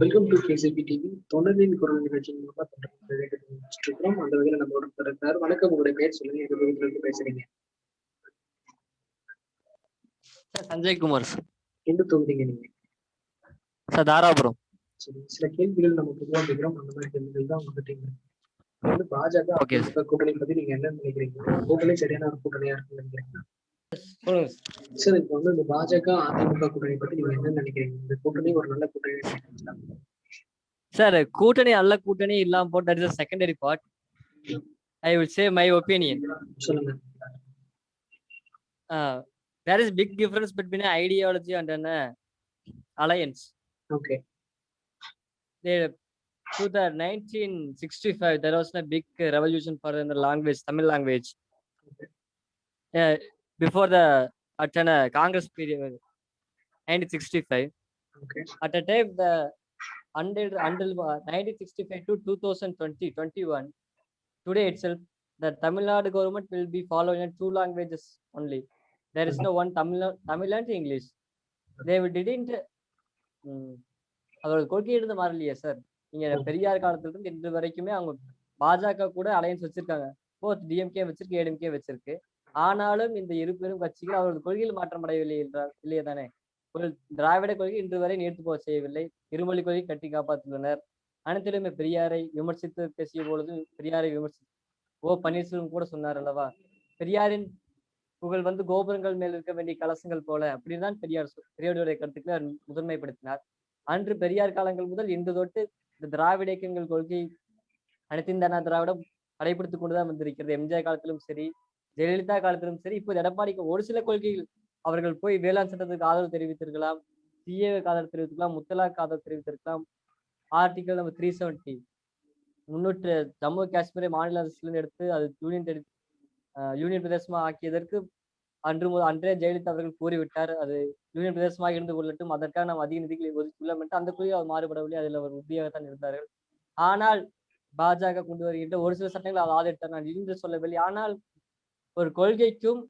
Welcome to KCP TV தொண்டரின் குரல் நிகழ்ச்சியின் மூலமா இருக்கிறோம் அந்த வகையில நம்மளோட இருக்கிறார் வணக்கம். உங்களுடைய பேர் சொல்லுங்க. எந்த பகுதியில இருந்து பேசுறீங்க? Sir Sanjay Kumar sir. எந்த தொகுதிங்க நீங்க? சார் தாராபுரம். சரி சில கேள்விகள் நம்ம பொதுவா கேட்கிறோம். அந்த மாதிரி கேள்விகள் தான் உங்ககிட்ட இருக்கு. வந்து பாஜக கூட்டணி பத்தி நீங்க என்ன நினைக்கிறீங்க? கூட்டணி சரியான ஒரு கூட்டணியா இருக்குன்னு நினைக்கிறீங்க சார் இப்போ வந்து இந்த பாஜக அதிமுக கூட்டணி பத்தி நீங்க என்ன நினைக்கிறீங்க? இந்த கூட்டணி ஒரு நல்ல கூட்டணி? சார் கூட்டணி நல்ல கூட்டணி இல்லாம போட்டு that is secondary part I will say my opinion சொல்லுங்க. There is big difference between ideology and an alliance okay the 1965 there was a big revolution for the language tamil language. Uh, before the at an uh, congress period 1965 okay at a time the until until uh, 1965 to 2020 21 today itself the tamil nadu government will be following in two languages only there is no one tamil tamil and english they didn't mm, அவரோட கொள்கை இருந்து மாறலையே sir நீங்க பெரியார் காலத்துல இருந்து இன்று வரைக்குமே அவங்க பாஜக கூட அலையன்ஸ் வச்சிருக்காங்க போத் டிஎம்கே வச்சிருக்கு ஏடிஎம்கே வச்சிருக்கு ஆனாலும் இந்த இரு பெரும் கட்சிகள் அவரது கொள்கையில் மாற்றம் அடையவில்லை என்றார் இல்லையே தானே? திராவிட கொள்கை இன்று வரை நேர்த்து போக செய்யவில்லை. இருமொழி கொள்கை கட்டி காப்பாற்றியுள்ளனர். அனைத்திலுமே பெரியாரை விமர்சித்து பேசிய பொழுது பெரியாரை விமர்சி ஓ பன்னீர்செல்வம் கூட சொன்னார் அல்லவா? பெரியாரின் புகழ் வந்து கோபுரங்கள் மேல் இருக்க வேண்டிய கலசங்கள் போல அப்படின்னு தான் பெரியார் பெரியாருடைய கருத்துக்களை அவர் முதன்மைப்படுத்தினார். அன்று பெரியார் காலங்கள் முதல் இன்று தொட்டு இந்த திராவிட இயக்கங்கள் கொள்கை அனைத்தின் இந்த திராவிடம் கடைபிடித்துக் கொண்டுதான் வந்திருக்கிறது. எம்ஜிஆர் காலத்திலும் சரி ஜெயலலிதா காலத்திலும் சரி இப்போ எடப்பாடிக்கு ஒரு சில கொள்கைகள் அவர்கள் போய் வேளாண் சட்டத்துக்கு ஆதரவு தெரிவித்திருக்கலாம். சிஏ ஆதரவு தெரிவித்திருக்கலாம் முத்தலாக் ஆதரவு தெரிவித்திருக்கலாம். ஆர்டிகல் நம்ம த்ரீ செவன்டி முன்னூற்று ஜம்மு காஷ்மீரை மாநில அரசுலேருந்து எடுத்து அது யூனியன் யூனியன் பிரதேசமா ஆக்கியதற்கு அன்று முதல் அன்றே ஜெயலலிதா அவர்கள் கூறிவிட்டார். அது யூனியன் பிரதேசமாக இருந்து கொள்ளட்டும் அதற்காக நாம் அதிக நிதிகளை ஒதுக்கியுள்ளோம் என்று அந்த குறியில் அவர் மாறுபடவில்லை அதில் அவர் உறுதியாகத்தான் இருந்தார்கள். ஆனால் பாஜக கொண்டு வருகின்ற ஒரு சில சட்டங்கள் அவர் ஆதரித்தார். நான் இன்று சொல்லவில்லை. ஆனால் ஒரு கொள்கைக்கும்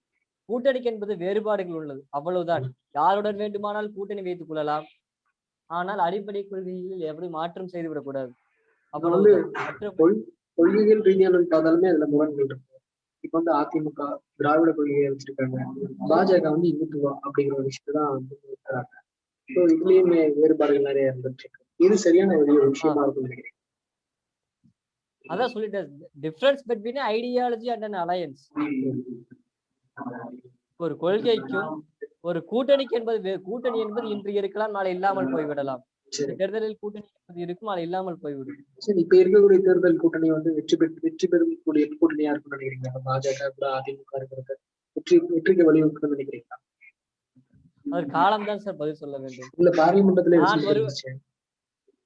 கூட்டணிக்கு என்பது வேறுபாடுகள் உள்ளது. அவ்வளவுதான். யாருடன் வேண்டுமானால் கூட்டணி வைத்துக் கொள்ளலாம். ஆனால் அடிப்படை கொள்கைகளில் எப்படி மாற்றம் செய்து விடக்கூடாது. அவ்வளவுதான். மற்ற கொள்- கொள்கைகள் ரீதியான பார்த்தாலுமே அதுல முரண்கள் இருக்கு இப்ப வந்து அதிமுக திராவிட கொள்கையை வச்சிருக்காங்க. பாஜக வந்து இந்துத்துவா அப்படிங்கிற ஒரு விஷயத்தை தான் வந்து இருக்கிறாங்க ஸோ இதுலயுமே வேறுபாடுகள் நிறைய இருந்துட்டு இருக்கு. இது சரியான ஒரு விஷயமா இருக்கும் நினைக்கிறேன். அதான் சொல்லிட்டேன். Difference between ideology and an alliance ஒரு கொள்கைக்கும் ஒரு கூட்டணிக்கு என்பது கூட்டணி என்பது இன்று இருக்கலாம் நாளை இல்லாமல் போய்விடலாம். தேர்தலில் கூட்டணி என்பது இருக்கும் நாளை இல்லாமல் போய்விடும். சரி இப்ப இருக்கக்கூடிய தேர்தல் கூட்டணி வந்து வெற்றி பெற்று வெற்றி பெறக்கூடிய கூட்டணியா இருக்கும்னு நினைக்கிறீங்க இப்ப பாஜக கூட அதிமுக இருக்கிறது வெற்றி வெற்றிக்கு வழிவகுக்கணும்னு நினைக்கிறீங்களா? அது காலம்தான் சார் பதில் சொல்ல வேண்டும். இல்ல பார்லிமெண்டத்திலே நான் ரிசல்ட் ஒரு- தெரிஞ்சிச்சு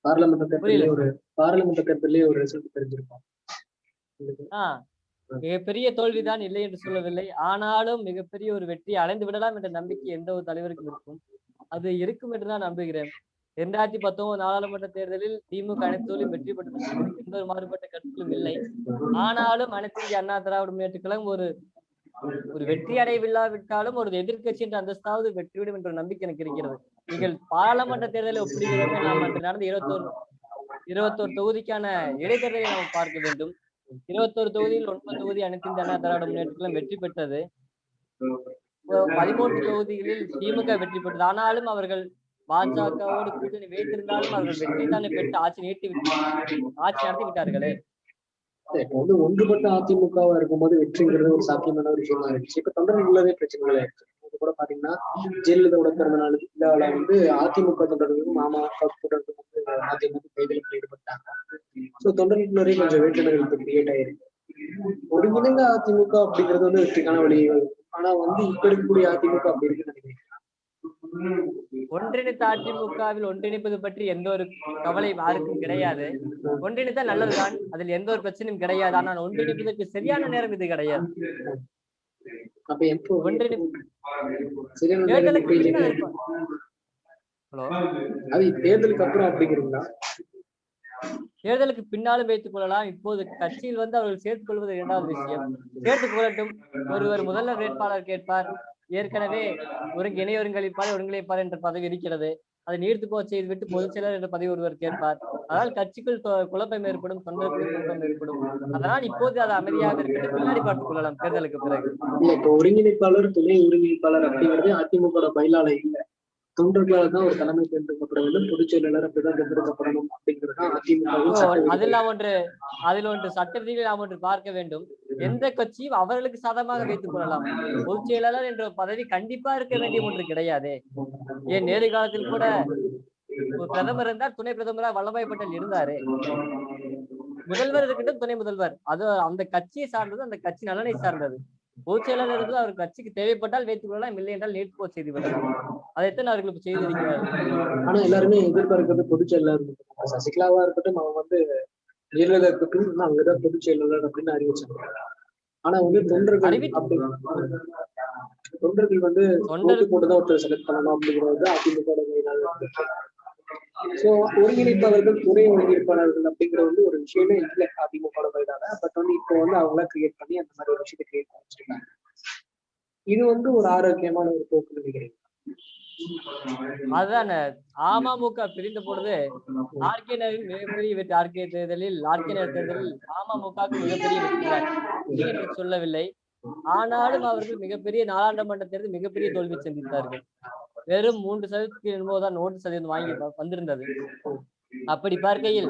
பார்லிமெண்ட் தேர்தலே புரியல. ஒரு பார்லிமெண்ட் தேர்தலே ஒரு ரிசல்ட் தெரிஞ்சிருக்கும். உங்களுக்கு ஆஹ் மிகப்பெரிய தோல்விதான் இல்லை என்று சொல்லவில்லை. ஆனாலும் மிகப்பெரிய ஒரு வெற்றி அடைந்து விடலாம் என்ற நம்பிக்கை எந்த ஒரு தலைவருக்கும் இருக்கும். அது இருக்கும் என்று நான் நம்புகிறேன். இரண்டாயிரத்தி பத்தொன்பது நாடாளுமன்ற தேர்தலில் திமுக அனைத்தோலையும் வெற்றி பெற்றது எந்த ஒரு மாறுபட்ட கருத்துக்களும் இல்லை. ஆனாலும் அனைத்து இந்திய அண்ணா திராவிட முன்னேற்ற கழகம் ஒரு ஒரு வெற்றி அடைவில்லாவிட்டாலும் ஒரு எதிர்க்கட்சி என்ற அந்தஸ்தாவது வெற்றிவிடும் என்ற நம்பிக்கை எனக்கு இருக்கிறது. நீங்கள் பாராளுமன்ற தேர்தலை ஒப்பிடுகிறோமே நாம் அன்று நடந்த இருபத்தோரு இருபத்தோரு தொகுதிக்கான இடைத்தேர்தலை நாம் பார்க்க வேண்டும். இருபத்தோரு தொகுதியில் ஒன்பது தொகுதி அனைத்து இந்திய திராவிட முன்னேற்றத்திலும் வெற்றி பெற்றது. பதிமூன்று தொகுதிகளில் திமுக வெற்றி பெற்றது. ஆனாலும் அவர்கள் பாஜகவோடு கூட்டணி வைத்திருந்தாலும் அவர்கள் வெற்றி தானே பெற்று ஆட்சி நீட்டி விட்டு ஆட்சி நடத்தி விட்டார்களே. இப்ப வந்து ஒன்றுபட்ட அதிமுகவா இருக்கும்போது வெற்றிங்கிறது ஒரு சாத்தியமான ஒரு விஷயமா இருந்துச்சு. இப்ப தொண்டர்களுள்ளதே பிரச்சனைகள் இருக்கு. இது கூட பாத்தீங்கன்னா ஜெயலலிதாவோட பிறந்த நாள் இல்லாத வந்து அதிமுக தொண்டர்களும் மாமா தொண்டர்களும் வந்து அதிமுக கைதலுக்கு ஈடுபட்டாங்க. சோ தொண்டர்களுக்குள்ளே கொஞ்சம் வேற்றுமைகள் இப்ப கிரியேட் ஆயிருக்கு. ஒருங்கிணைந்த அதிமுக அப்படிங்கிறது வந்து வெற்றிக்கான வழிகள் ஆனா வந்து இப்ப இருக்கக்கூடிய அதிமுக அப்படி இருக்குன்னு நினைக்கிறேன் ஒன்றிணைத்த அதிமுகவில் ஒன்றிணைப்பது பற்றி எந்த ஒரு கவலை யாருக்கும் கிடையாது. ஒன்றிணைத்தால் நல்லதுதான். அதில் எந்த ஒரு பிரச்சனையும் கிடையாது. ஆனால் ஒன்றிணைப்பதற்கு சரியான நேரம் இது கிடையாது. தேர்தலுக்கு ஹலோ? அப்புறம் அப்படிங்கிறீங்களா? தேர்தலுக்கு பின்னாலும் வைத்துக் கொள்ளலாம். இப்போது கட்சியில் வந்து அவர்கள் சேர்த்துக் கொள்வது இரண்டாவது விஷயம். சேர்த்துக் கொள்ளட்டும். ஒருவர் முதல்வர் வேட்பாளர் கேட்பார். ஏற்கனவே ஒருங்கு இணை ஒருங்கிணைப்பாளர் ஒருங்கிணைப்பாளர் என்ற பதவி இருக்கிறது. அதை நீர்த்து போக செய்து விட்டு பொதுச் செயலர் என்ற பதவி ஒருவர் கேட்பார். அதனால் கட்சிக்குள் குழப்பம் ஏற்படும் தொண்டர்களுக்கு குழப்பம் ஏற்படும். அதனால் இப்போது அது அமைதியாக இருக்கட்டும் பின்னாடி பார்த்துக் கொள்ளலாம் தேர்தலுக்கு பிறகு. இல்ல இப்போ ஒருங்கிணைப்பாளர் துணை ஒருங்கிணைப்பாளர் அப்படிங்கிறது அதிமுக பயிலால இல்ல. தொண்டர்களால் தான் ஒரு தலைமை தேர்ந்தெடுக்கப்பட வேண்டும். பொதுச் செயலாளர் அப்படிதான் தேர்ந்தெடுக்கப்படணும் அப்படிங்கிறது விதிகள். அதில் நாம் ஒன்று அதில் ஒன்று சட்ட நாம் ஒன்று பார்க்க வேண்டும். எந்த கட்சியும் அவர்களுக்கு சாதகமாக வைத்துக் கொள்ளலாம். பொதுச் செயலாளர் என்ற பதவி கண்டிப்பா இருக்க வேண்டிய ஒன்று கிடையாதே. ஏன் நேரு காலத்தில் கூட ஒரு பிரதமர் இருந்தார் துணை பிரதமராக வல்லபாய் பட்டேல் இருந்தாரு. முதல்வர் இருக்கட்டும் துணை முதல்வர். அது அந்த கட்சியை சார்ந்தது அந்த கட்சி நலனை சார்ந்தது. பொதுச் செயலாளர் இருந்தது அவர் கட்சிக்கு தேவைப்பட்டால் வைத்துக் கொள்ளலாம் இல்லை என்றால் நீட் போக செய்து விடலாம். அதைத்தான் அவர்கள் இப்ப செய்திருக்கிறார்கள் ஆனா எல்லாருமே எதிர்பார்க்கிறது பொதுச் செயலாளர். சசிகலாவா இருக்கட்டும் அவன் வந்து இன்னும் அங்கதான் பொதுச் செயலாளர் அப்படின்னு அறிவிச்சாங்க ஆனா வந்து தொண்டர்கள் தொண்டர்கள் வந்து ஓட்டு போட்டுதான் ஒருத்தர் செலக்ட் பண்ணணும் அப்படிங்கிறது அதிமுக சோ ஒருங்கிணைப்பாளர்கள் துணை ஒருங்கிணைப்பாளர்கள் அப்படிங்கிற வந்து ஒரு விஷயமே இல்லை அதிமுக வயதால பட் வந்து இப்போ வந்து அவங்களா கிரியேட் பண்ணி அந்த மாதிரி ஒரு விஷயத்தை கிரியேட் பண்ணி வச்சிருக்காங்க. இது வந்து ஒரு ஆரோக்கியமான ஒரு போக்கு நினைக்கிறேன். அதுதான் அமமுக பிரிந்த பொழுது ஆர்கே மிகப்பெரிய வெற்றி. ஆர்கே தேர்தலில் ஆர்கே நகர் தேர்தலில் அமமுக மிகப்பெரிய வெற்றி என்று சொல்லவில்லை. ஆனாலும் அவர்கள் மிகப்பெரிய நாடாளுமன்ற தேர்தல் மிகப்பெரிய தோல்வி சந்தித்தார்கள். வெறும் மூன்று சதவீதத்துக்கு என்பதுதான் ஓட்டு சதவீதம் வாங்கி வந்திருந்தது. அப்படி பார்க்கையில்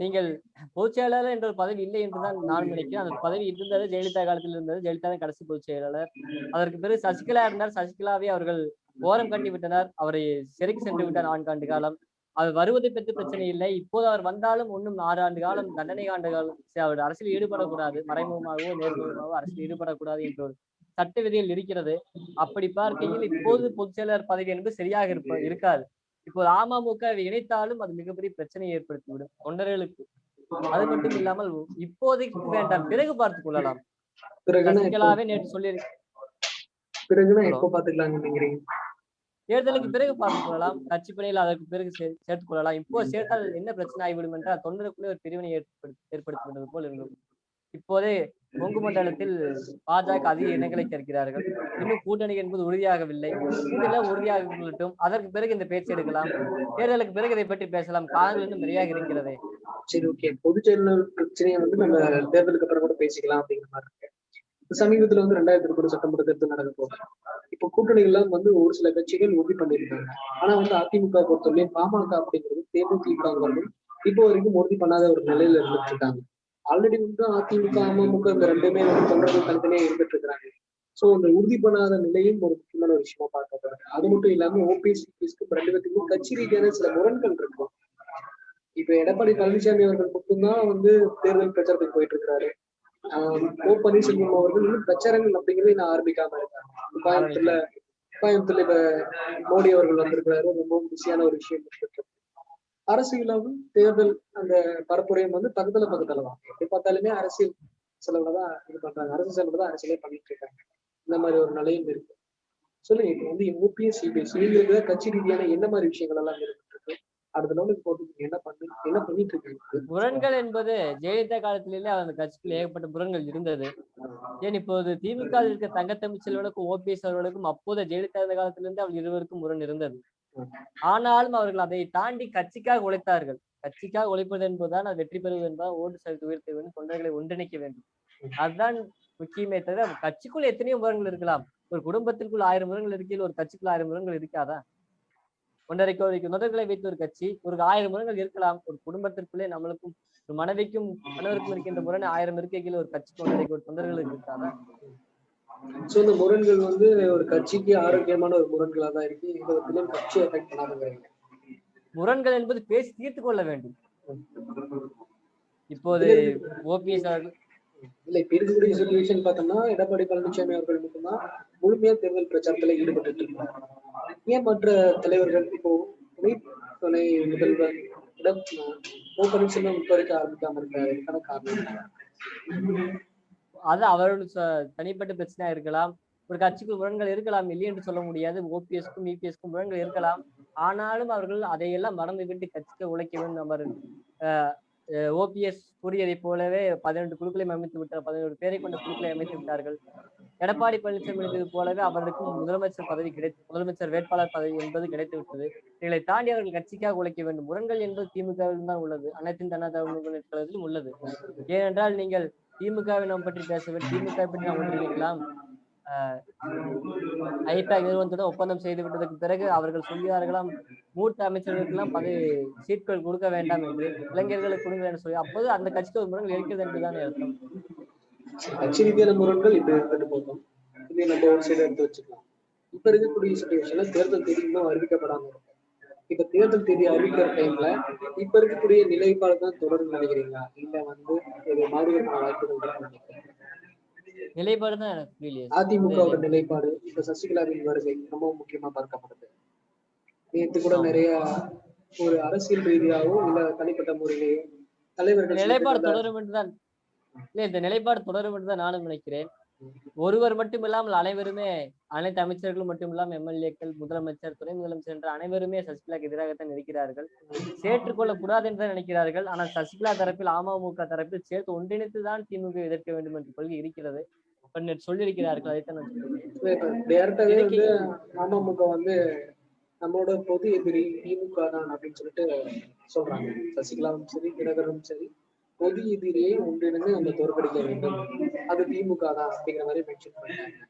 நீங்கள் பொதுச் செயலாளர் என்ற ஒரு பதவி இல்லை என்றுதான் நான் நினைக்கிறேன். அந்த பதவி இருந்தது ஜெயலலிதா காலத்தில் இருந்தது. ஜெயலலிதா தான் கடைசி பொதுச் செயலாளர். அதற்கு பிறகு சசிகலா இருந்தார். சசிகலாவே அவர்கள் ஓரம் கட்டி விட்டனர். அவரை சிறைக்கு சென்று விட்டார் நான்காண்டு காலம். அவர் வருவதை பற்றி பிரச்சனை இல்லை. இப்போது அவர் வந்தாலும் இன்னும் ஆறு ஆண்டு காலம் தண்டனை ஆண்டு காலம் அவர் அரசியல் ஈடுபடக்கூடாது. மறைமுகமாகவோ நேர்முகமாகவோ அரசியல் ஈடுபடக்கூடாது என்ற ஒரு சட்ட விதிகள் இருக்கிறது. அப்படி பார்க்கையில் இப்போது பொதுச் செயலாளர் பதவி என்பது சரியாக இருப்ப இருக்காது. இப்போது அமமுக இணைத்தாலும் அது மிகப்பெரிய பிரச்சனையை ஏற்படுத்திவிடும் தொண்டர்களுக்கு. அது மட்டும் இல்லாமல் இப்போதைக்கு வேண்டாம். பிறகு பார்த்துக் கொள்ளலாம். நேற்று சொல்லி பிறகுனா. எப்போ பாத்துக்கலாம்னு நினைக்கிறீங்க? தேர்தலுக்கு பிறகு பார்த்துக் கொள்ளலாம். கட்சி பணியில் அதற்கு பிறகு சேர்த்துக் கொள்ளலாம். இப்போ சேர்த்தால் என்ன பிரச்சனை ஆகிவிடும் என்றால் தொண்டருக்குள்ளே ஒரு பிரிவினை ஏற்படுத்தி ஏற்படுத்தி விட்டது போல் இருக்கும் இப்போதே கொங்கு மண்டலத்தில் பாஜக அதிக இனங்களை சேர்க்கிறார்கள். இன்னும் கூட்டணி என்பது உறுதியாகவில்லை. கூட்டணியில் உறுதியாக கொள்ளட்டும் அதற்கு பிறகு இந்த பேச்சு எடுக்கலாம். தேர்தலுக்கு பிறகு இதை பற்றி பேசலாம். காலங்கள் இன்னும் நிறையாக இருக்கிறதே. சரி ஓகே. பொதுச் செயலாளர் பிரச்சனையை வந்து நம்ம தேர்தலுக்கு அப்புறம் கூட பேசிக்கலாம் அப்படிங்கிற மாதிரி இருக்கு. சமீபத்துல வந்து ரெண்டாயிரத்தி இருபது சட்டமன்ற தேர்தல் நடக்க போகுது. இப்போ கூட்டணிகள்லாம் வந்து ஒரு சில கட்சிகள் உறுதி பண்ணியிருக்காங்க. ஆனா வந்து அதிமுக பொறுத்தவரையும் பாமக அப்படிங்கிறது தேமுதிக இப்போ வரைக்கும் உறுதி பண்ணாத ஒரு நிலையில இருந்துட்டு இருக்காங்க ஆல்ரெடி வந்து அதிமுக அமமுக இந்த ரெண்டுமே வந்து தொண்டர்கள் தனித்தனியா இருந்துட்டு இருக்காங்க சோ அந்த உறுதி பண்ணாத நிலையும் ஒரு முக்கியமான ஒரு விஷயமா பார்க்கப்படுது. அது மட்டும் இல்லாம ஓபிஎஸ் சிபிஎஸ்க்கு ரெண்டு பேத்துக்கும் கட்சி ரீதியான சில முரண்கள் இருக்கும். இப்ப எடப்பாடி பழனிசாமி அவர்கள் மட்டும்தான் வந்து தேர்தல் பிரச்சாரத்துக்கு போயிட்டு இருக்காரு ஓ பன்னீர்செல்வம் அவர்கள் இன்னும் பிரச்சாரங்கள் அப்படிங்கிறதே நான் ஆரம்பிக்காம இருக்காங்க. கோயம்புத்தூர்ல கோயம்புத்தூர்ல இப்ப மோடி அவர்கள் வந்திருக்கிறாரு. ரொம்ப பிஸியான ஒரு விஷயம் இருக்கு. அரசியலாவும் தேர்தல் அந்த பரப்புரையும் வந்து பக்கத்துல பக்கத்துல தான். எப்படி பார்த்தாலுமே அரசியல் செலவுல தான் இது பண்றாங்க. அரசு செலவுல தான் அரசியலே பண்ணிட்டு இருக்காங்க. இந்த மாதிரி ஒரு நிலையும் இருக்கு. சொல்லுங்க இப்ப வந்து யூபிஎஸ் சிபிஎஸ் இவங்களுக்கு கட்சி ரீதியான என்ன மாதிரி விஷயங்கள் எல்லாம் இருக்கு? அடுத்த லெவலுக்கு போட்டு என்ன பண்ணு என்ன பண்ணிட்டு இருக்கு முரண்கள் என்பது ஜெயலலிதா காலத்திலேயே அந்த கட்சிக்குள்ள ஏகப்பட்ட முரண்கள் இருந்தது. ஏன் இப்போது திமுக இருக்க தங்க தமிழ்ச்செல்வனுக்கும் ஓபிஎஸ் அவர்களுக்கும் அப்போது ஜெயலலிதா காலத்துல காலத்திலிருந்து அவள் இருவருக்கும் முரண் இருந்தது. ஆனாலும் அவர்கள் அதை தாண்டி கட்சிக்காக உழைத்தார்கள். கட்சிக்காக உழைப்பது என்பதுதான் அது வெற்றி பெறுவது என்பதால் ஓட்டு செலுத்த உயர்த்த வேண்டும் தொண்டர்களை ஒன்றிணைக்க வேண்டும். அதுதான் முக்கியமே தவிர கட்சிக்குள் எத்தனையோ முரண்கள் இருக்கலாம். ஒரு குடும்பத்திற்குள் ஆயிரம் முரங்கள் இருக்கையில் ஒரு கட்சிக்குள் ஆயிரம் முரங்கள் இருக்காதா? ஒன்றரை கோடி தொண்டர்களை வைத்த ஒரு கட்சி ஒரு ஆயிரம் முரண்கள் இருக்கலாம். ஒரு குடும்பத்திற்குள்ளே நம்மளுக்கும் ஒரு மனைவிக்கும் கணவருக்கும் இருக்கின்ற முரண் ஆயிரம் இருக்கையில் ஒரு கட்சிக்கு ஒன்றரை கோடி தொண்டர்களுக்கு இருக்காதா சோ இந்த முரண்கள் வந்து ஒரு கட்சிக்கு ஆரோக்கியமான ஒரு முரண்களா தான் இருக்கு. இந்த விதத்திலும் கட்சி எஃபெக்ட் பண்ணாதுங்கிறீங்க முரண்கள் என்பது பேசி தீர்த்து கொள்ள வேண்டும். இப்போது ஓபிஎஸ் அவர்கள் இல்ல இப்ப இருக்கக்கூடிய சுச்சுவேஷன் பார்த்தோம்னா எடப்பாடி பழனிசாமி அவர்கள் மட்டும்தான் முழுமையா தேர்தல் பிரச்சாரத்துல ஈடுபட்டு இருக்காங்க ஏன் மற்ற தலைவர்கள் இப்போ துணை துணை முதல்வர் இடம் ஓ பன்னீர்செல்வம் இப்ப வரைக்கும் ஆரம்பிக்காம இருக்க காரணம் அது அவர்கள் ச- தனிப்பட்ட பிரச்சனையா இருக்கலாம். ஒரு கட்சிக்குள் முரண்கள் இருக்கலாம் இல்லை என்று சொல்ல முடியாது. ஓபிஎஸ்க்கும் இபிஎஸ்க்கும் முரண்கள் இருக்கலாம். ஆனாலும் அவர்கள் அதையெல்லாம் மறந்துவிட்டு கட்சிக்கு உழைக்க வேண்டும் அவர் ஓபிஎஸ் கூறியதை போலவே பதினெட்டு குழுக்களை அமைத்து விட்டார். பதினோரு பேரை கொண்ட குழுக்களை அமைத்து விட்டார்கள். எடப்பாடி பழனிசாமி இருந்தது போலவே அவருக்கும் முதலமைச்சர் பதவி கிடைத்து முதலமைச்சர் வேட்பாளர் பதவி என்பது கிடைத்து விட்டது இதை தாண்டி அவர்கள் கட்சிக்காக உழைக்க வேண்டும். முரண்கள் என்பது திமுகவில் தான் உள்ளது. அனைத்தின் அண்ணா திராவிட உள்ளது. ஏனென்றால் நீங்கள் திமுகவை நாம் பற்றி பேசவே திமுக பற்றி நாம் ஒன்றிருக்கலாம் ஐபேக் நிறுவனத்துடன் ஒப்பந்தம் செய்து விட்டதற்கு பிறகு அவர்கள் சொல்கிறார்களாம் மூத்த அமைச்சர்களுக்கெல்லாம் பதவி சீட்கள் கொடுக்க வேண்டாம் என்று இளைஞர்களுக்கு கொடுங்க என்று சொல்லி. அப்போது அந்த கட்சிக்கு ஒரு முரண்கள் இருக்கிறது என்றுதான் அர்த்தம்? கட்சி ரீதியான முரண்கள் இப்படி இருந்துட்டு போகும். இதை நம்ம ஒரு சைடு எடுத்து வச்சுக்கலாம். இப்ப இருக்கக்கூடிய சுச்சுவேஷன்ல தேர்தல் தேதி இன்னும் அறிவிக்கப்படாம இருக்கும் இப்ப தேர்தல் தேதி அறிவிக்கிற டைம்ல இப்ப இருக்கக்கூடிய நிலைப்பாடு தான் தொடரும் நினைக்கிறீங்களா? இல்ல வந்து இது மாறுவதற்கான வாய்ப்புகள் இருக்குன்னு நிலைப்பாடு தான் எனக்கு அதிமுகவோட நிலைப்பாடு இப்ப சசிகலாவின் வருகை ரொம்ப முக்கியமா பார்க்கப்படுது நேற்று கூட நிறைய ஒரு அரசியல் ரீதியாகவும் இல்ல தனிப்பட்ட முறையிலேயோ தலைவர்கள் நிலைப்பாடு தொடரும் என்றுதான் இல்ல இந்த நிலைப்பாடு தொடரும் என்றுதான் நானும் நினைக்கிறேன். ஒருவர் மட்டும் இல்லாமல் அனைவருமே அனைத்து அமைச்சர்களும் மட்டும் இல்லாமல் எம்எல்ஏக்கள் முதலமைச்சர் துணை முதலமைச்சர் என்ற அனைவருமே சசிகலாக்கு எதிராகத்தான் இருக்கிறார்கள். சேர்த்துக் கூடாது என்று நினைக்கிறார்கள். ஆனால் சசிகலா தரப்பில் அமமுக தரப்பில் சேர்த்து ஒன்றிணைத்து தான் திமுக எதிர்க்க வேண்டும் என்ற கொள்கை இருக்கிறது. நேற்று சொல்லியிருக்கிறார்கள் அதைத்தான் நான். டேரக்டாவே வந்து அமமுக வந்து நம்மளோட பொது எதிரி திமுக தான் அப்படின்னு சொல்லிட்டு சொல்றாங்க. சசிகலாவும் சரி தினகரும் சரி பொது எதிரியை ஒன்றிணைந்து நம்ம தோற்கடிக்க வேண்டும். அது திமுக தான் அப்படிங்கிற மாதிரி மென்ஷன் பண்ணாங்க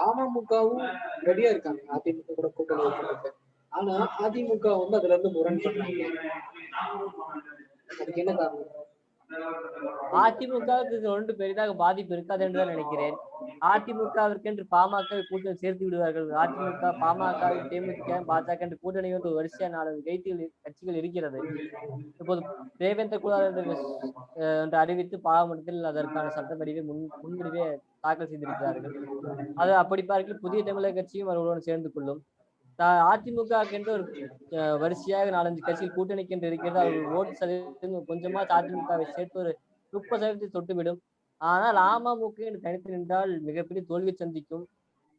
அமமுகவும் ரெடியா இருக்காங்க. அதிமுக கூட கூட்டணி வைக்கிறதுக்கு. ஆனா அதிமுக வந்து அதுல இருந்து முரண்படுறாங்க அதுக்கு என்ன காரணம்? அதிமுகவுக்கு ஒன்று பெரிதாக பாதிப்பு இருக்காது என்று தான் நினைக்கிறேன். அதிமுகவிற்கு என்று பாமக கூட்டணி சேர்த்து விடுவார்கள். அதிமுக பாமக தேமுதிக பாஜக என்று கூட்டணி வந்து வரிசையா நாலு கைத்திகள் கட்சிகள் இருக்கிறது. இப்போது தேவேந்திர குலா என்று அஹ், என்று அறிவித்து பாராளுமன்றத்தில் அதற்கான சட்டப்படிவை முன் முன்முடிவே தாக்கல் செய்திருக்கிறார்கள். அது அப்படி பார்க்கல புதிய தமிழக கட்சியும் அவர்களுடன் சேர்ந்து கொள்ளும். அதிமுக என்று ஒரு வரிசையாக நாலஞ்சு கட்சிகள் கூட்டணிக்கு என்று இருக்கிறது. அவர்கள் ஓட்டு சதவீதம் கொஞ்சமா அதிமுகவை சேர்த்து ஒரு முப்பது சதவீதத்தை தொட்டுவிடும். ஆனால் அமமுக என்று தனித்து நின்றால் மிகப்பெரிய தோல்வி சந்திக்கும்.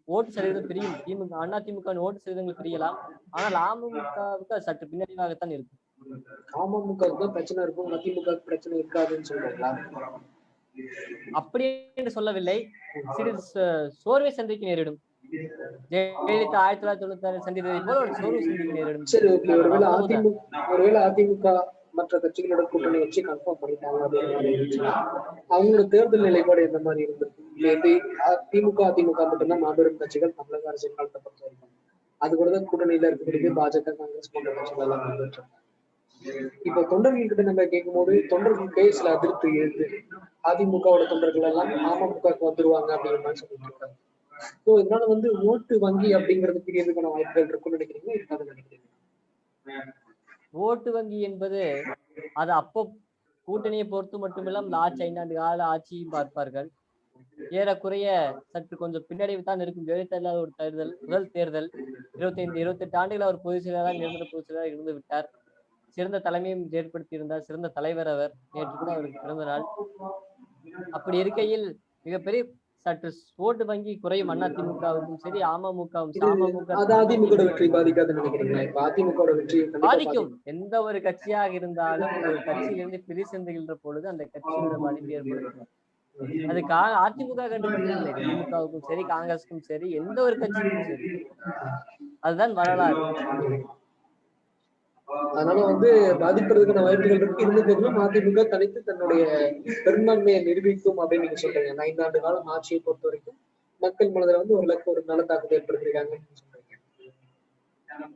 ஓட்டு சதவீதம் பிரியும். திமுக அண்ணா திமுக ஓட்டு சதவீதங்கள் பிரியலாம். ஆனால் அமமுகவுக்கு சற்று பின்னடைவாகத்தான் இருக்கும். அமமுகவுக்கு பிரச்சனை இருக்கும். அதிமுக பிரச்சனை இருக்காதுன்னு சொல்றீங்களா? அப்படி என்று சொல்லவில்லை. சிறிது சோர்வை சந்திக்க நேரிடும். ஜெயலலிதா ஆயிரத்தி தொள்ளாயிரத்தி தொண்ணூத்தி ஆறு சந்தித்ததை போல ஒரு சோர்வு சந்திக்க நேரிடும். சரி ஓகே ஒருவேளை அதிமுக ஒருவேளை அதிமுக மற்ற கட்சிகளோட கூட்டணி வச்சு கன்ஃபார்ம் பண்ணிட்டாங்க அவங்களோட தேர்தல் நிலைப்பாடு எந்த மாதிரி இருந்திருக்கு? திமுக அதிமுக மட்டும்தான் மாபெரும் கட்சிகள் தமிழக அரசியல் காலத்தை பொறுத்த வரைக்கும் அது கூட தான் கூட்டணியில இருக்கக்கூடிய பாஜக காங்கிரஸ் போன்ற கட்சிகள் எல்லாம் வந்துட்டு தொண்டர்கள் கிட்ட நம்ம கேட்கும்போது தொண்டர்களுக்கு சில அதிருப்தி இருக்கு. அதிமுகவோட தொண்டர்கள் எல்லாம் அமமுகவுக்கு வந்துருவாங்க அப்படிங்கிற மாதிரி சொல்லிட்டு இருக்காங்க. ஸோ இதனால வந்து ஓட்டு வங்கி அப்படிங்கிறது தெரியறதுக்கான வாய்ப்புகள் இருக்கும்னு நினைக்கிறீங்க நினைக்கிறீங்க ஓட்டு வங்கி என்பது அது அப்போ கூட்டணியை பொறுத்து மட்டுமில்லாமல் இந்த ஆட்சி ஐந்தாண்டு கால ஆட்சியும் பார்ப்பார்கள். ஏறக்குறைய சற்று கொஞ்சம் பின்னடைவு தான் இருக்கும். ஜெயலலிதா இல்லாத ஒரு தேர்தல் முதல் தேர்தல் இருபத்தைந்து இருபத்தெட்டு ஆண்டுகள் அவர் பொதுச் செயலாளராக நிரந்தர பொதுச் செயலாளராக இருந்து விட்டார். சிறந்த தலைமையும் ஏற்படுத்தி இருந்தார். சிறந்த தலைவர் அவர். நேற்று கூட அவருக்கு பிறந்த நாள். அப்படி இருக்கையில் மிகப்பெரிய சற்று ஓட்டு வங்கி குறையும் அதிமுகவுக்கும் சரி அமமுகவும் அமமுக அது அதிமுக வெற்றி பாதிக்காதுன்னு நினைக்கிறீங்களா? இப்ப அதிமுக வெற்றி கண்டிப்பா பாதிக்கும். எந்த ஒரு கட்சியாக இருந்தாலும் ஒரு கட்சியிலிருந்து பிரி சென்றுகின்ற பொழுது அந்த கட்சியோட பாதிப்பு ஏற்படுத்தும் அது கா அதிமுக கண்டுபிடிக்கல இல்லை. திமுகவுக்கும் சரி காங்கிரஸுக்கும் சரி எந்த ஒரு கட்சிக்கும் சரி. அதுதான் வரலாறு. அதனால வந்து பாதிப்பதற்கான வாய்ப்புகள் இருக்கு. இருந்த போதிலும் அதிமுக தனித்து தன்னுடைய பெரும்பான்மையை நிரூபிக்கும் அப்படின்னு நீங்க சொல்றீங்க. ஐந்தாண்டு காலம் ஆட்சியை பொறுத்த வரைக்கும் மக்கள் மனதில் வந்து ஒரு லட்சம் ஒரு நல்ல தாக்கத்தை ஏற்படுத்திருக்காங்கன்னு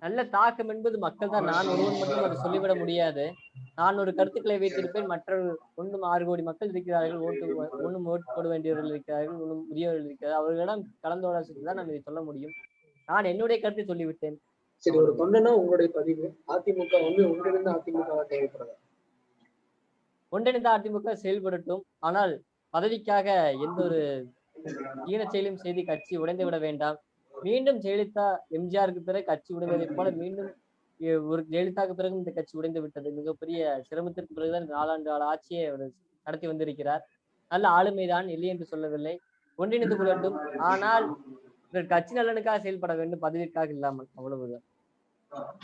நல்ல தாக்கம் என்பது மக்கள் தான். நான் ஒருவன் மட்டும் அதை சொல்லிவிட முடியாது. நான் ஒரு கருத்துக்களை வைத்திருப்பேன். மற்ற ஒன்றும் ஆறு கோடி மக்கள் இருக்கிறார்கள். ஓட்டு ஒன்றும் ஓட்டு போட வேண்டியவர்கள் இருக்கிறார்கள். ஒன்றும் முதியவர்கள் இருக்கிறார்கள். அவர்களிடம் கலந்து தான் நாம் இதை சொல்ல முடியும். நான் என்னுடைய கருத்தை சொல்லிவிட்டேன். சரி ஒரு தொண்டனா உங்களுடைய பதிவு. அதிமுக வந்து ஒன்றிணைந்த அதிமுக தேவைப்படுது ஒன்றிணைந்த அதிமுக செயல்படட்டும். ஆனால் பதவிக்காக எந்த ஒரு ஈன செயலும் செய்து கட்சி உடைந்து விட வேண்டாம். மீண்டும் ஜெயலலிதா எம்ஜிஆருக்கு பிறகு கட்சி உடைந்ததைப் போல மீண்டும் ஒரு ஜெயலலிதாவுக்கு பிறகு இந்த கட்சி உடைந்து விட்டது. மிகப்பெரிய சிரமத்திற்கு பிறகுதான் நாலாண்டு கால ஆட்சியை அவர் நடத்தி வந்திருக்கிறார். நல்ல ஆளுமைதான் இல்லை என்று சொல்லவில்லை. ஒன்றிணைந்து கொள்ளட்டும். ஆனால் இவர் கட்சி நலனுக்காக செயல்பட வேண்டும் பதவிக்காக இல்லாமல். அவ்வளவுதான்.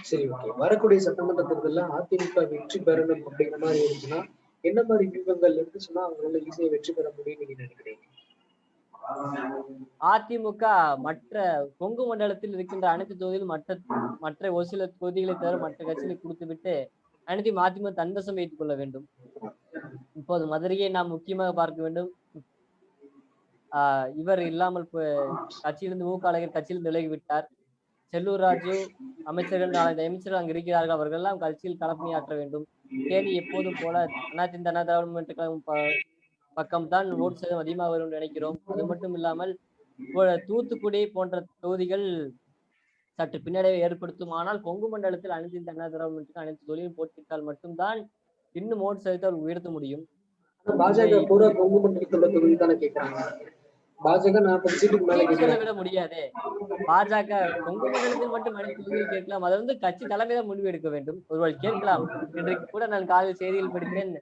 சரி ஓகே வரக்கூடிய சட்டமன்ற தேர்தலில் அதிமுக வெற்றி பெறணும் அப்படிங்கிற மாதிரி இருந்துச்சுன்னா என்ன மாதிரி வியூகங்கள் இருந்துச்சுன்னா அவங்களால ஈஸியா வெற்றி பெற முடியும் நீங்க நினைக்கிறீங்க? அதிமுக மற்ற கொங்கு மண்டலத்தில் இருக்கின்ற அனைத்து தொகுதியில் மற்ற மற்ற ஒரு சில தொகுதிகளை தவிர மற்ற கட்சிகளுக்கு கொடுத்துவிட்டு அனைத்தையும் அதிமுக தன்வசம் வைத்துக் கொள்ள வேண்டும். இப்போது மதுரையை நாம் முக்கியமாக பார்க்க வேண்டும். இவர் இல்லாமல் கட்சியிலிருந்து மு கட்சியிலிருந்து விலகி விட்டார். செல்லூர் ராஜு அமைச்சர்கள் நாலஞ்சு அமைச்சர்கள் அங்கு இருக்கிறார்கள். அவர்கள் எல்லாம் கட்சியில் களப்பணியாற்ற வேண்டும். தேனி எப்போதும் போல அதிமுக அண்ணா திராவிட முன்னேற்ற கழகம் சதவீதம் அதிகமாக வரும் என்று நினைக்கிறோம். அது மட்டும் இல்லாமல் தூத்துக்குடி போன்ற தொகுதிகள் சற்று பின்னடைவை ஏற்படுத்தும். ஆனால் கொங்கு மண்டலத்தில் அனைத்து இந்திய அண்ணா திராவிட அனைத்து தொழிலும் போட்டியிட்டால் மட்டும்தான் இன்னும் ஓட் சதவீதம் உயர்த்த முடியும். பாஜக பூரா கொங்கு மண்டலத்தோட தொகுதி தானே கேட்கிறாங்க பாஜக நாற்பது சீட்டுக்கு மேல விட முடியாதே. பாஜக கொங்கு மண்டலத்தில் மட்டும் அனைத்து தொகுதியில் கேட்கலாம். அதை வந்து கட்சி தலைமை தான் முடிவு எடுக்க வேண்டும். ஒருவர் கேட்கலாம். இன்றைக்கு கூட நான் காலையில் செய்தியில் படித்தேன்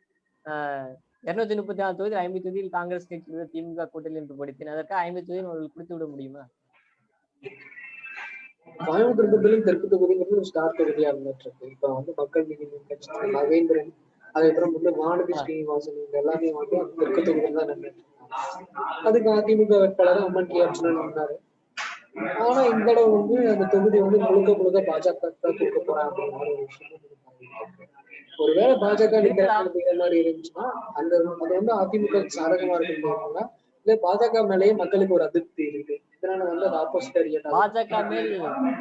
இருநூத்தி முப்பத்தி நாலு தொகுதி ஐம்பது தொகுதியில் காங்கிரஸ் கட்சி திமுக கூட்டணி என்று படித்தேன். அதற்கு ஐம்பது தொகுதியில் அவர்கள் கொடுத்து விட முடியுமா? கோயம்புத்தூர் தெற்கு தொகுதிங்கிறது ஒரு ஸ்டார் தொகுதியா இருந்துட்டு இருக்கு இப்ப வந்து மக்கள் நீதி கட்சி மகேந்திரன் அதுக்கப்புறம் வந்து வானதி ஸ்ரீனிவாசன் இவங்க எல்லாமே வந்து தெற்கு தொகுதியில் தான் இருக்காங்க அதுக்கு அதிமுக வேட்பாளர் அம்மன் கே அர்ஜுனன் இருந்தாரு ஆனா இந்த தடவை வந்து அந்த தொகுதி வந்து முழுக்க முழுக்க பாஜக தான் கொடுக்க போறாங்க அப்படிங்கிற ஒரு விஷயம். ஒருவேளை பாஜக நிக்கிற மாதிரி இருந்துச்சுன்னா அந்த அது வந்து அதிமுக சாதகமா இருக்குங்களா இல்ல பாஜக மேலேயே மக்களுக்கு ஒரு அதிருப்தி இருக்கு. இதனால வந்து அது ஆப்போசிட் பாஜக மேல்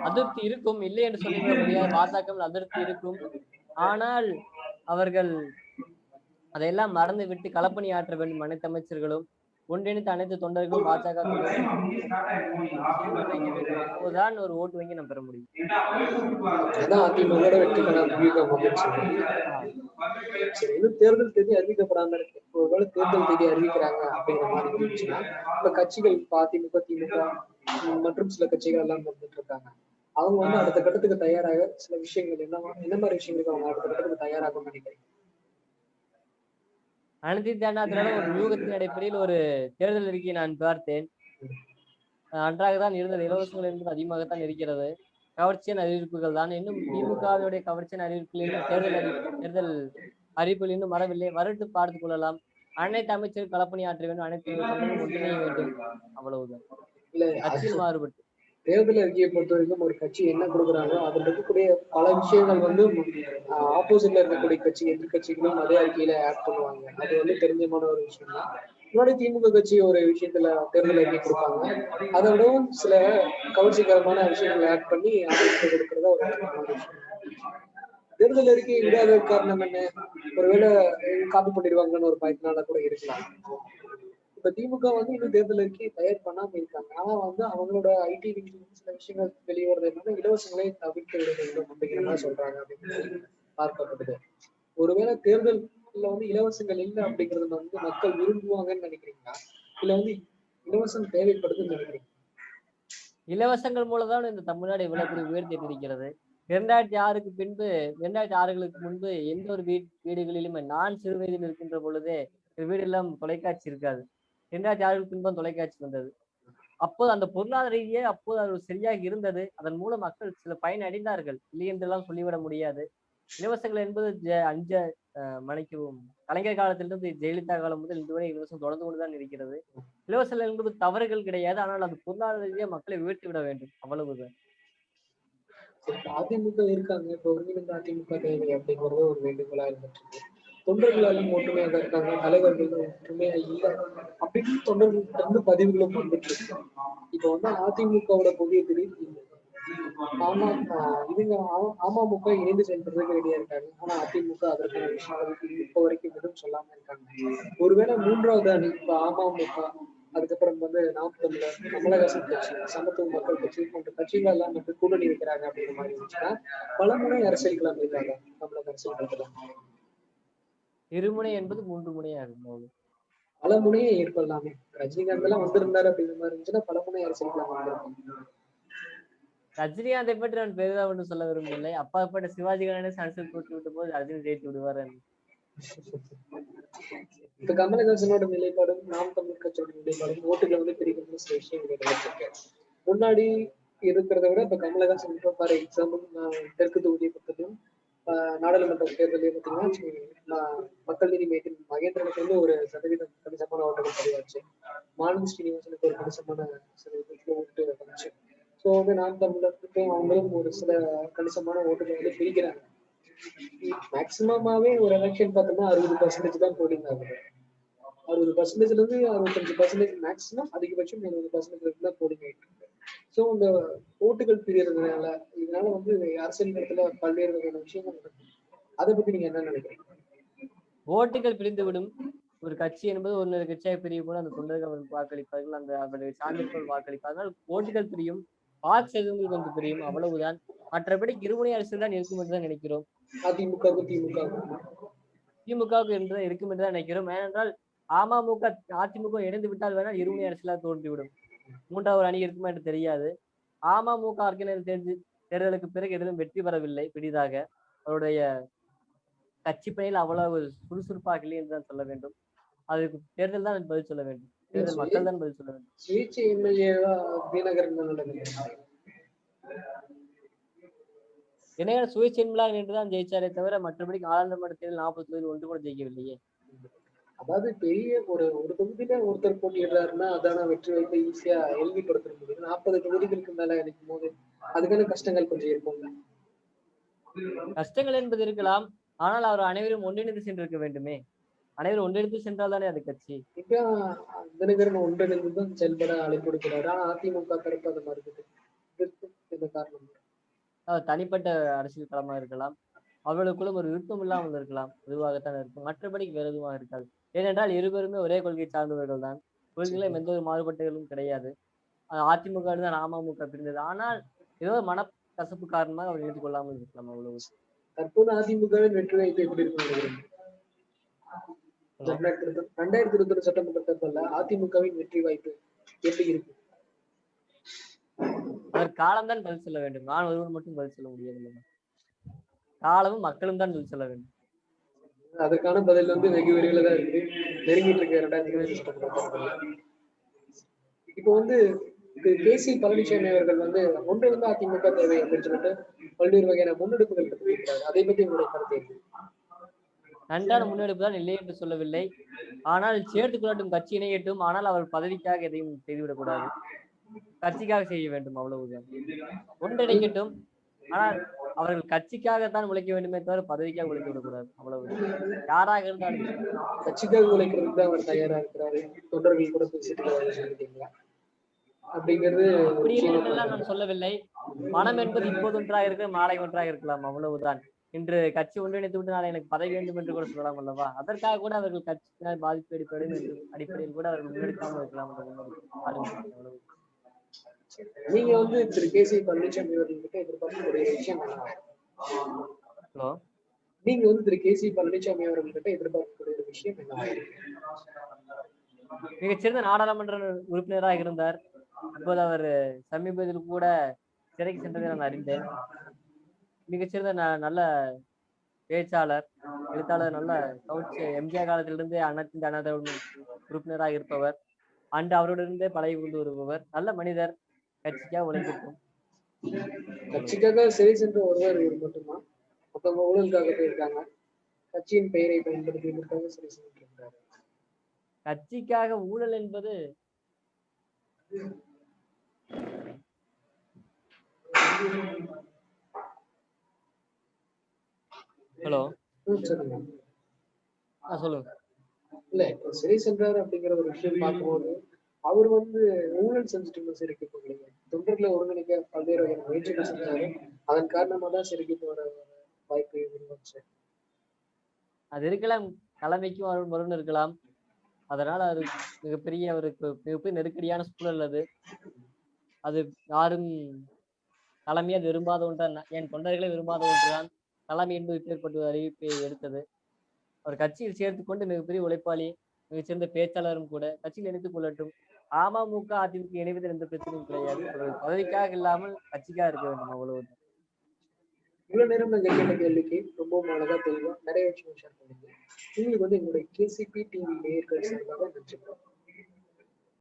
அதிருப்தி இருக்கும். இல்லை என்று சொல்லிவிட முடியாது. பாஜக மேல் அதிருப்தி இருக்கும். ஆனால் அவர்கள் அதையெல்லாம் மறந்து விட்டு களப்பணி ஆற்ற வேண்டும் அனைத்து அமைச்சர்களும். ஒன்றிணைந்த அனைத்து தொண்டர்களும் பாஜக அப்போதான் ஒரு ஓட்டு வங்கி நம்ம பெற முடியும். அதிமுக இன்னும் தேர்தல் தேதி அறிவிக்கப்படாம இருக்கு ஒருவேளை தேர்தல் தேதி அறிவிக்கிறாங்க அப்படிங்கிற மாதிரி இருந்துச்சுன்னா இப்ப கட்சிகள் இப்ப அதிமுக திமுக மற்றும் சில கட்சிகள் எல்லாம் வந்துட்டு இருக்காங்க. அவங்க வந்து அடுத்த கட்டத்துக்கு தயாராக சில விஷயங்கள் என்ன என்ன மாதிரி விஷயங்களுக்கு அவங்க அடுத்த கட்டத்துக்கு தயாராக நினைக்கிறீங்க? அனைத்து இந்திய அண்ணா திராவிட ஒரு யூகத்தின் அடிப்படையில் ஒரு தேர்தல் அறிக்கையை நான் பார்த்தேன். அஹ் நன்றாக தான் இருந்தது. இலவசங்கள் என்பது அதிகமாகத்தான் இருக்கிறது. கவர்ச்சியான அறிவிப்புகள் தான். இன்னும் திமுகவுடைய கவர்ச்சியான அறிவிப்புகள் இன்னும் தேர்தல் அறி தேர்தல் அறிவிப்புகள் இன்னும் வரவில்லை. வரட்டு பார்த்துக் கொள்ளலாம். அனைத்து அமைச்சர்கள் களப்பணி ஆற்ற வேண்டும். அனைத்து ஒன்றிணைய வேண்டும். அவ்வளவுதான். இல்ல கட்சியில் மாறுபட்டு. தேர்தல் அறிக்கையை பொறுத்த வரைக்கும் ஒரு கட்சி என்ன கொடுக்குறாங்களோ அதில் இருக்கக்கூடிய பல விஷயங்கள் வந்து ஆப்போசிட்ல இருக்கக்கூடிய கட்சி எதிர்கட்சிகளும் அதே அறிக்கையில ஆட் பண்ணுவாங்க. அது வந்து தெரிஞ்சமான ஒரு விஷயம் தான் முன்னாடி திமுக கட்சி ஒரு விஷயத்துல தேர்தல் அறிக்கை கொடுப்பாங்க. அதை விடவும் சில கவர்ச்சிகரமான விஷயங்களை ஆட் பண்ணி ஆதரவு கொடுக்கறதா ஒரு விஷயம். தேர்தல் அறிக்கை விடாத காரணம் என்ன? ஒருவேளை காப்பி பண்ணிடுவாங்கன்னு ஒரு பயத்தினால கூட இருக்கலாம். இப்ப திமுக வந்து இன்னும் தேர்தல் தயார் பண்ணாம இருக்காங்க. ஆனா வந்து அவங்களோட ஐடி சில விஷயங்கள் வெளிவரது என்னன்னா இலவசங்களை தவிர்த்து விட வேண்டும் அப்படிங்கிற மாதிரி சொல்றாங்க அப்படின்னு பார்க்கப்படுது ஒருவேளை தேர்தல்ல வந்து இலவசங்கள் இல்லை அப்படிங்கறது வந்து மக்கள் விரும்புவாங்கன்னு நினைக்கிறீங்களா? இல்ல வந்து இலவசம் தேவைப்படுதுன்னு நினைக்கிறீங்க இலவசங்கள் மூலம் தான் இந்த தமிழ்நாடு இவ்வளவு பெரிய உயர்த்தி இருக்கிறது. இரண்டாயிரத்தி ஆறுக்கு பின்பு இரண்டாயிரத்தி ஆறுகளுக்கு முன்பு எந்த ஒரு வீட் வீடுகளிலுமே நான் சிறு வயதில் இருக்கின்ற பொழுதே வீடெல்லாம் தொலைக்காட்சி இருக்காது. இரண்டாயிரத்தி ஆறுக்கு பின்பு தொலைக்காட்சி வந்தது. அப்போது அந்த பொருளாதார ரீதியே அப்போது அது சரியாக இருந்தது. அதன் மூலம் மக்கள் சில பயன் அடைந்தார்கள். இல்லை என்றெல்லாம் சொல்லிவிட முடியாது. இலவசங்கள் என்பது அஞ்ச மணிக்கும் கலைஞர் காலத்திலிருந்து ஜெயலலிதா காலம் முதல் இன்று வரை இலவசம் தொடர்ந்து கொண்டுதான் இருக்கிறது. இலவசங்கள் என்பது தவறுகள் கிடையாது. ஆனால் அது பொருளாதார ரீதியாக மக்களை உயர்த்தி விட வேண்டும். அவ்வளவுதான். அதிமுக இருக்காங்க. இப்ப ஒருங்கிணைந்த அதிமுக தேவை அப்படிங்கறது ஒரு வேண்டுகோளா இருந்துட்டு இருக்கு. தொண்டர்களாலும் ஒற்றுமையாக இருக்காங்க தலைவர்கள் ஒற்றுமையா இல்ல. அப்படின்னு தொண்டர்கள் வந்து பதிவுகளும் வந்துட்டு இருக்கு இப்ப வந்து அதிமுகவோட புதிய திடீர் ஆமா இவங்க அமமுக இணைந்து சென்றதுக்கு ரெடியா இருக்காங்க. ஆனா அதிமுக அதற்கான விஷயம் இப்ப வரைக்கும் எதுவும் சொல்லாம இருக்காங்க. ஒருவேளை மூன்றாவது அணி இப்ப அமமுக அதுக்கப்புறம் வந்து நாம் தமிழர் கமலஹாசன் கட்சி சமத்துவ மக்கள் கட்சி போன்ற கட்சிகள் எல்லாம் வந்து கூட்டணி வைக்கிறாங்க அப்படிங்கிற மாதிரி இருந்துச்சுன்னா பலமுறை அரசியல் களம் இருக்காங்க தமிழக அரசியல் கிளம்பலாம் இருமுனை என்பது மூன்று முனையாகும் அவ்வளவு. பல முனையை ஏற்படலாமே. ரஜினிகாந்த் எல்லாம் வந்திருந்தாரு அப்படிங்கிற மாதிரி இருந்துச்சுன்னா பல முனை அரசியல் களம் வந்திருக்கும் ரஜினிகாந்தை பற்றி நான் பெரிதாக ஒன்றும் சொல்ல விரும்பவில்லை. அப்பாற்பட்ட சிவாஜி கணேசன் அரசியல் போட்டு விட்ட போது ரஜினி ஜெயித்து விடுவார். இப்ப கமலஹாசனோட நிலைப்பாடும் நாம் தமிழ் கட்சியோட நிலைப்பாடும் ஓட்டுகளை வந்து பிரிக்கிறது சில விஷயங்கள் முன்னாடி இருக்கிறத விட இப்ப கமலஹாசன் ஃபார் எக்ஸாம்பிள் தெற்கு தொகுதியை ஆஹ் நாடாளுமன்ற தேர்தலையும் பார்த்தீங்கன்னா மக்கள் நீதி மையத்தின் மகேந்திரனுக்கு வந்து ஒரு சதவீதம் கணிசமான ஓட்டுகள் பதிவாச்சு. மானந்த் ஸ்ரீனிவாசனுக்கு ஒரு கணிசமான சதவீதத்துல ஓட்டு வந்துச்சு ஸோ வந்து நான் தமிழருக்கும் அவங்களும் ஒரு சில கணிசமான ஓட்டுகள் வந்து பிரிக்கிறாங்க. மேக்சிமமாவே ஒரு எலெக்ஷன் பார்த்தோம்னா அறுபது பர்சன்டேஜ் தான் போலிங் ஆகுது. அறுபது பர்சன்டேஜ்ல இருந்து அறுபத்தஞ்சு பர்சன்டேஜ் மேக்ஸிமம் அதிகபட்சம் எழுபது பர்சன்டேஜ் தான் போலிங் ஆகிட்டு இருக்கு. ஸோ இந்த ஓட்டுகள் பிரியறதுனால இதனால வந்து அரசியல் இடத்துல பல்வேறு வகையான விஷயங்கள் நடக்குது. அதை பத்தி நீங்க என்ன நினைக்கிறீங்க? ஓட்டுகள் பிரிந்துவிடும். ஒரு கட்சி என்பது ஒரு கட்சியாக பிரியும் போது அந்த தொண்டர்கள் வாக்களிப்பார்கள் அந்த அவர்களை சார்ந்தவர்கள் வாக்களிப்பார்கள். அதனால் ஓட்டுகள் பிரியும். வாக்கு சதவீதங்கள் கொஞ்சம் பிரியும். அவ்வளவுதான். மற்றபடி இருமுனை அரசு தான் இருக்கும் என்று தான் நினைக்கிறோம். அதிமுகவுக்கும் திமுகவுக்கும் திமுகவுக்கு என்று இருக்கும் என்று தான் நினைக்கிறோம். ஏனென்றால் அமமுக அதிமுக இணைந்து விட்டால் வேணால் இருமுனை அரசியலாக தோன்றிவிடும். மூன்றாவது அணி இருக்குமா என்று தெரியாது. அமமுக ஆர்கனைஸ் தேர்ந்து தேர்தலுக்கு பிறகு எதிலும் வெற்றி பெறவில்லை பெரிதாக. அவருடைய கட்சி பணியில் அவ்வளவு சுறுசுறுப்பாக இல்லை என்று தான் சொல்ல வேண்டும். அதுக்கு தேர்தல் தான் பதில் சொல்ல வேண்டும். தேர்தல் மக்கள் தான் பதில் சொல்ல வேண்டும். சுயேட்சை எம்எல்ஏவா தீனகரன் என்ன நடக்குது என்ன சுயசென்மலாக நின்று தான் ஜெயிச்சாரே தவிர மற்றபடி நாடாளுமன்ற தேர்தல் நாற்பது தொகுதியில் ஒன்று கூட ஜெயிக்கவில்லையே. அதாவது பெரிய ஒரு ஒரு தொகுதியில ஒருத்தர் போட்டியிடுறாருன்னா அதான வெற்றி வாய்ப்பை ஈஸியா எல்விப்படுத்த முடியும். நாற்பது தொகுதிகளுக்கு மேல நிற்கும் போது அதுக்கான கஷ்டங்கள் கொஞ்சம் இருக்கும்ல. கஷ்டங்கள் என்பது இருக்கலாம். ஆனால் அவர் அனைவரும் ஒன்றிணைந்து சென்றிருக்க வேண்டுமே. அனைவரும் ஒன்றிணைந்து சென்றால் தானே அது கட்சி? இப்ப தினகரன் ஒன்றிணைந்து தான் செயல்பட அழைப்பு கொடுக்கிறாரு ஆனா அதிமுக தரப்பு அதை மறுக்குது காரணம். தனிப்பட்ட அரசியல் களமா இருக்கலாம். அவர்களுக்குள்ள ஒரு விருப்பம் இல்லாமல் இருக்கலாம். அதுவாகத்தான் இருக்கும். மற்றபடி வேற எதுவாக இருக்காது. ஏனென்றால் இருவருமே ஒரே கொள்கையை சார்ந்தவர்கள் தான். கொள்கையில எந்த ஒரு மாறுபட்டுகளும் கிடையாது. அது அதிமுக தான் அமமுக பிரிந்தது. ஆனால் ஏதோ மனக்கசப்பு காரணமாக அவர் இணைந்து கொள்ளாமல் இருக்கலாம் அவ்வளவு தற்போது அதிமுகவின் வெற்றி வாய்ப்பு எப்படி இருக்கும் நினைக்கிறீங்க? ரெண்டாயிரத்தி இருபத்தி ரெண்டாயிரத்தி இருபத்தி ஒன்று சட்டமன்ற தேர்தல்ல அதிமுகவின் வெற்றி வாய்ப்பு எப்படி இருக்கு? அவர் காலம்தான் பதில் சொல்ல வேண்டும். நான் ஒருவர் மட்டும் பதில் சொல்ல முடியாது காலமும் மக்களும் தான் பதில் சொல்ல வேண்டும். அதற்கான பதில் வந்து வெகு விரைவில் தான் இருக்கு. நெருங்கிட்டு இருக்க ரெண்டாயிரத்தி இருபது இப்போ வந்து திரு கே சி பழனிசாமி அவர்கள் வந்து ஒன்றிருந்த அதிமுக தேவை அப்படின்னு சொல்லிட்டு பல்வேறு வகையான முன்னெடுப்புகள் எடுத்திருக்கிறார் அதை பத்தி உங்களுடைய கருத்து நன்றான முன்னெடுப்பு தான் இல்லை என்று சொல்லவில்லை. ஆனால் சேர்த்து கொள்ளட்டும் கட்சி இணையட்டும் ஆனால் அவர் பதவிக்காக எதையும் செய்துவிடக்கூடாது. கட்சிக்காக செய்ய வேண்டும் அவ்வளவுதான். ஒன்றிணைக்கட்டும் ஆனால் அவர்கள் கட்சிக்காகத்தான் உழைக்க வேண்டுமே தவிர பதவிக்காக உழைக்க விடக்கூடாது. அவ்வளவு யாராக இருந்தாலும். கட்சிக்காக உழைக்கிறதுக்கு அவர் தயாரா இருக்கிறாரு. தொண்டர்கள் கூட பேசிட்டு சொல்லிட்டீங்களா? அப்படிங்கிறது நான் சொல்லவில்லை. மனம் என்பது இப்போது ஒன்றாக இருக்க நாளை ஒன்றாக இருக்கலாம். அவ்வளவுதான். இன்று கட்சி ஒன்றிணைத்து விட்டு நாளை எனக்கு பதவி வேண்டும் என்று கூட சொல்லலாம் அல்லவா? அதற்காக கூட அவர்கள் கட்சியினால் பாதிப்பு என்று அடிப்படையில் கூட அவர்கள் முன்னெடுக்காமல் இருக்கலாம் என்ற முன்னெடுப்பு. ஆரம்பிக்கலாம். அவ்வளவு. நீங்க வந்து திரு கே சி பழனிசாமி அவர்கள்கிட்ட எதிர்பார்க்கக்கூடிய விஷயம் ஹலோ? நீங்க வந்து திரு கே சி பழனிசாமி அவர்கள்கிட்ட எதிர்பார்க்கக்கூடிய ஒரு விஷயம் என்ன மிகச்சிறந்த நாடாளுமன்ற உறுப்பினராக இருந்தார். இப்போது அவர் சமீபத்தில் கூட சிறைக்கு சென்றதை நான் அறிந்தேன். மிகச்சிறந்த நல்ல பேச்சாளர் எழுத்தாளர் நல்ல கவுச்சு எம்ஜிஆர் காலத்திலிருந்தே அனைத்து அனாத உறுப்பினராக இருப்பவர். அன்று அவருடனே பழகி கொண்டு வருபவர். நல்ல மனிதர். கட்சிக்காக உழைக்கட்டும் கட்சிக்காக சிறை சென்ற ஒருவர் இவர் மட்டும்தான் மத்தவங்க ஊழலுக்காக போயிருக்காங்க. கட்சியின் பெயரை பயன்படுத்தியதற்காக சிறை சென்றிருக்கிறார். கட்சிக்காக ஊழல் என்பது ஹலோ. சொல்லுங்க. இல்ல சிறை சென்றார் அப்படிங்கிற ஒரு விஷயம் பார்க்கும்போது அவர் வந்து ஊழல் செஞ்சுட்டு சிறைக்கு போகலீங்க தொண்டர்களை ஒருங்கிணைக்க பல்வேறு வகையான முயற்சிகள் செஞ்சாரு. அதன் காரணமா தான் சிறைக்கு போற வாய்ப்பு உருவாச்சு. அது இருக்கலாம். தலைமைக்கும் வரும் வரும்னு இருக்கலாம். அதனால அது மிகப்பெரிய அவருக்கு மிகப்பெரிய நெருக்கடியான சூழல் அது. அது யாரும் தலைமை அது விரும்பாத ஒன்றான் என் தொண்டர்களை விரும்பாத ஒன்றுதான் தலைமை என்பது ஏற்பட்ட அறிவிப்பை எடுத்தது. அவர் கட்சியில் சேர்த்து கொண்டு மிகப்பெரிய உழைப்பாளி மிகச்சிறந்த பேச்சாளரும் கூட கட்சியில் இணைத்துக் கொள்ளட்டும். அமமுக அதிமுக இணைவதில் எந்த பிரச்சனையும் கிடையாது. அவர்கள் பதவிக்காக இல்லாமல் கட்சிக்காக இருக்க வேண்டும் அவ்வளவு இவ்வளவு நேரம் நாங்கள் கேட்ட கேள்விக்கு ரொம்ப அழகா தெளிவா நிறைய விஷயம் ஷேர் பண்ணுங்க உங்களுக்கு வந்து எங்களுடைய கேசிபி டிவி நேயர்கள் சார்பாக நன்றி.